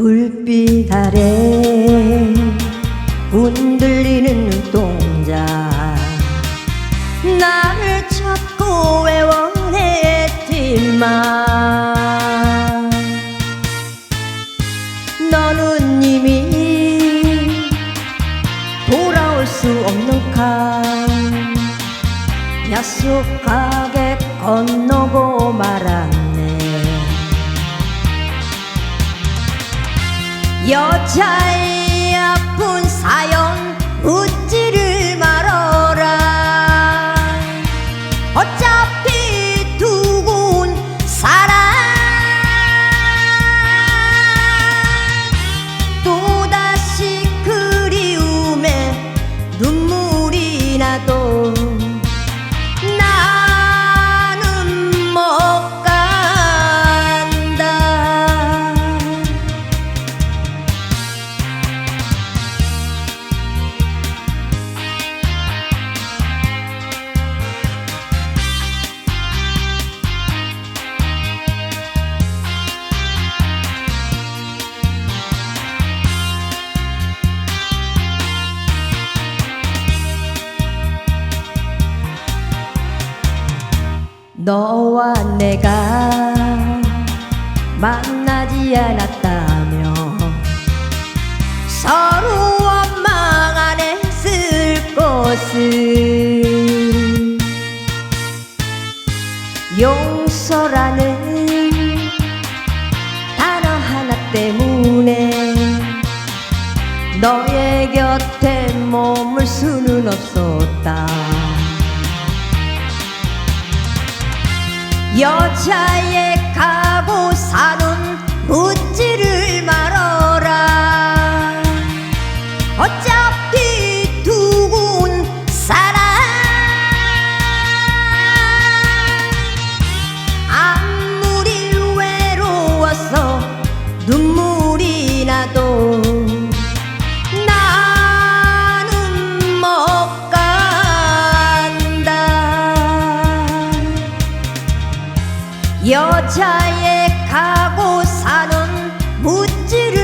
불빛 아래 흔들리는 눈동자. 나를 찾고 애원했지만 너는 이미 돌아올 수 없는 강 야속하게 건너고 말았 여자의 아픈 사연 묻지를 말어라 너와 내가 만나지 않았다며 서로 원망 안 했을 것을. 용서라는 단어 하나 때문에 너의 곁에 머물 수는 없었다 여자의 가고 사 여자의 가고 사는 무지를